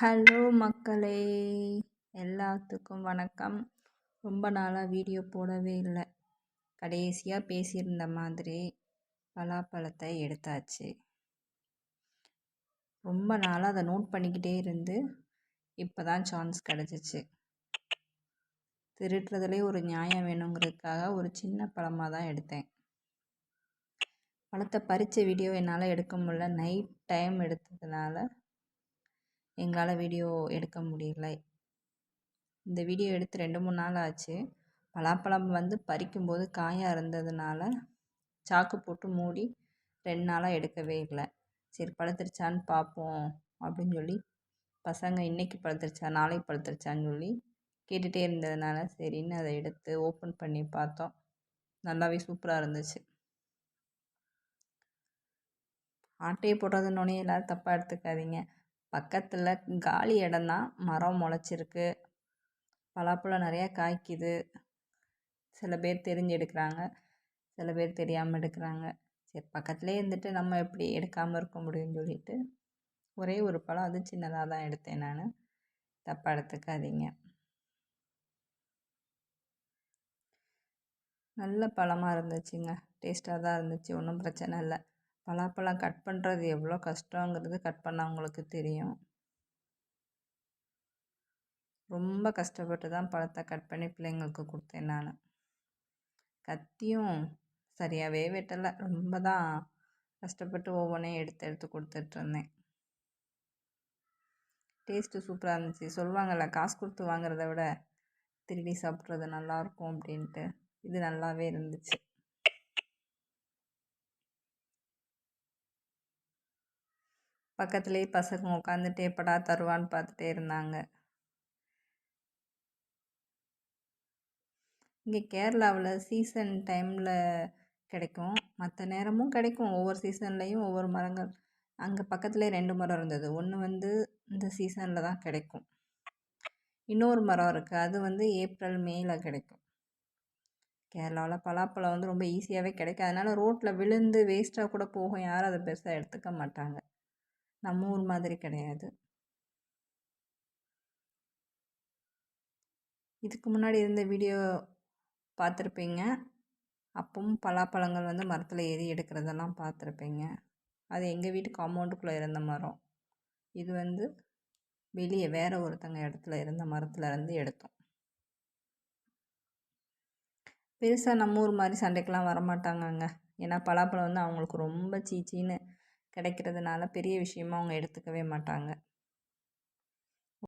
Hello மக்களே எல்லாத்துக்கும் வணக்கம். ரொம்ப நாளாக வீடியோ போடவே இல்லை. கடைசியாக பேசியிருந்த மாதிரி பலாப்பழத்தை எடுத்தாச்சு. ரொம்ப நாளாக அதை நோட் பண்ணிக்கிட்டே இருந்து இப்போ தான் சான்ஸ் கிடச்சிச்சு. திருட்டுறதுலே ஒரு நியாயம் வேணுங்கிறதுக்காக ஒரு சின்ன பழமாக தான் எடுத்தேன். பழத்தை பறித்த வீடியோ என்னால் எடுக்க முடியல. நைட் டைம் எடுத்ததுனால எங்களால் வீடியோ எடுக்க முடியல. இந்த வீடியோ எடுத்து ரெண்டு மூணு நாள் ஆச்சு. பலாப்பழம் வந்து பறிக்கும்போது காயாக இருந்ததுனால சாக்கு போட்டு மூடி ரெண்டு நாளாக எடுக்கவே இல்லை. சரி பழுத்துருச்சான்னு பார்ப்போம் அப்படின்னு சொல்லி பசங்க இன்றைக்கி பழுத்துருச்சா நாளைக்கு பழுத்துருச்சான்னு சொல்லி கேட்டுகிட்டே இருந்ததுனால சரின்னு அதை எடுத்து ஓப்பன் பண்ணி பார்த்தோம். நல்லாவே சூப்பராக இருந்துச்சு. ஆட்டையை போடுறதுன்னொன்னே எல்லோரும் தப்பாக எடுத்துக்காதீங்க. பக்கத்தில் காலி இடம்தான் மரம் முளைச்சிருக்கு. பலாப்பழம் நிறையா காய்க்குது. சில பேர் தெரிஞ்சு எடுக்கிறாங்க சில பேர் தெரியாமல் எடுக்கிறாங்க. சரி பக்கத்துலேயே இருந்துட்டு நம்ம எப்படி எடுக்காமல் இருக்க முடியும்னு சொல்லிட்டு ஒரே ஒரு பழம் அது சின்னதாக தான் எடுத்தேன் நான். தப்பாக எடுத்துக்காதீங்க. நல்ல பழமாக இருந்துச்சுங்க. டேஸ்ட்டாக தான் இருந்துச்சு. ஒன்றும் பிரச்சனை இல்லை. பலாப்பழம் கட் பண்ணுறது எவ்வளோ கஷ்டங்கிறது கட் பண்ணவங்களுக்கு தெரியும். ரொம்ப கஷ்டப்பட்டு தான் பழத்தை கட் பண்ணி பிள்ளைங்களுக்கு கொடுத்தேன் நான். கத்தியும் சரியாகவே வெட்டலை ரொம்ப தான் கஷ்டப்பட்டு ஒவ்வொன்றையும் எடுத்து எடுத்து கொடுத்துட்ருந்தேன் டேஸ்ட்டு சூப்பராக இருந்துச்சு. சொல்லுவாங்கள்ல காசு கொடுத்து வாங்குறத விட திருடி சாப்பிட்றது நல்லாயிருக்கும் அப்படின்ட்டு. இது நல்லாவே இருந்துச்சு. பக்கத்துலேயே பசங்க உட்காந்துட்டு எப்படா தருவான்னு பார்த்துட்டே இருந்தாங்க. இங்கே கேரளாவில் சீசன் டைமில் கிடைக்கும். மற்ற நேரமும் கிடைக்கும். ஒவ்வொரு சீசன்லேயும் ஒவ்வொரு மரங்கள். அங்கே பக்கத்துலேயே ரெண்டு மரம் இருந்தது. ஒன்று வந்து இந்த சீசனில் தான் கிடைக்கும். இன்னொரு மரம் இருக்குது அது வந்து ஏப்ரல் மேயில் கிடைக்கும். கேரளாவில் பலாப்பழம் வந்து ரொம்ப ஈஸியாகவே கிடைக்கும் அதனால் ரோட்டில் விழுந்து வேஸ்ட்டாக கூட போகும். யாரும் அதை பெருசாக எடுத்துக்க மாட்டாங்க. நம்ம ஊர் மாதிரி கிடையாது. இதுக்கு முன்னாடி இருந்த வீடியோ பார்த்துருப்பீங்க. அப்பவும் பலாப்பழங்கள் வந்து மரத்தில் ஏறி எடுக்கிறதெல்லாம் பார்த்துருப்பீங்க. அது எங்கள் வீட்டு காம்பவுண்டுக்குள்ளே இருந்த மரம். இது வந்து வெளியே வேறு ஒருத்தங்க இடத்துல இருந்த மரத்தில் இருந்து எடுத்தோம். பெருசாக நம்ம ஊர் மாதிரி சண்டைக்கெலாம் வரமாட்டாங்கங்க. ஏன்னா பலாப்பழம் வந்து அவங்களுக்கு ரொம்ப சீச்சின்னு கிடைக்கிறதுனால பெரிய விஷயமா அவங்க எடுத்துக்கவே மாட்டாங்க.